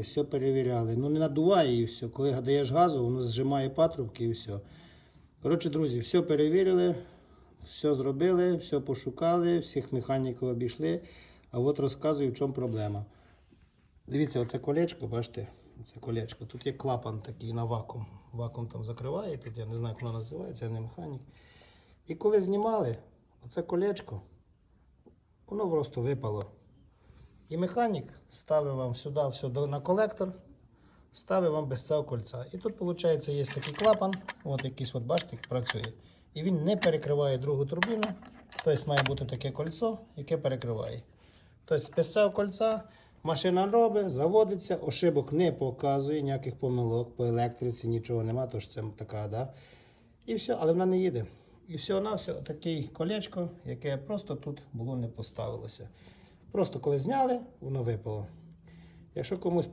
все перевіряли. Ну не надуває і все. Коли даєш газу, воно зжимає патрубки і все. Коротше, друзі, все перевірили, все зробили, все пошукали, всіх механіків обійшли. А от розказую, в чому проблема. Дивіться, оце колечко, бачите? Це колечко. Тут є клапан такий на вакуум. Вакуум там закриває, тут я не знаю, як воно називається, я не механік. І коли знімали, оце колечко, воно просто випало. І механік ставив вам сюди все на колектор, ставив вам без цього кольця. І тут, виходить, є такий клапан, от якийсь, от, бачите, працює. І він не перекриває другу турбіну. Тобто має бути таке кольцо, яке перекриває. Тобто без цього кольця машина робить, заводиться, ошибок не показує, ніяких помилок по електриці, нічого нема, тож це така, да. І все, але вона не їде. І все на все таке колечко, яке просто тут було не поставилося. Просто коли зняли, воно випало. Якщо комусь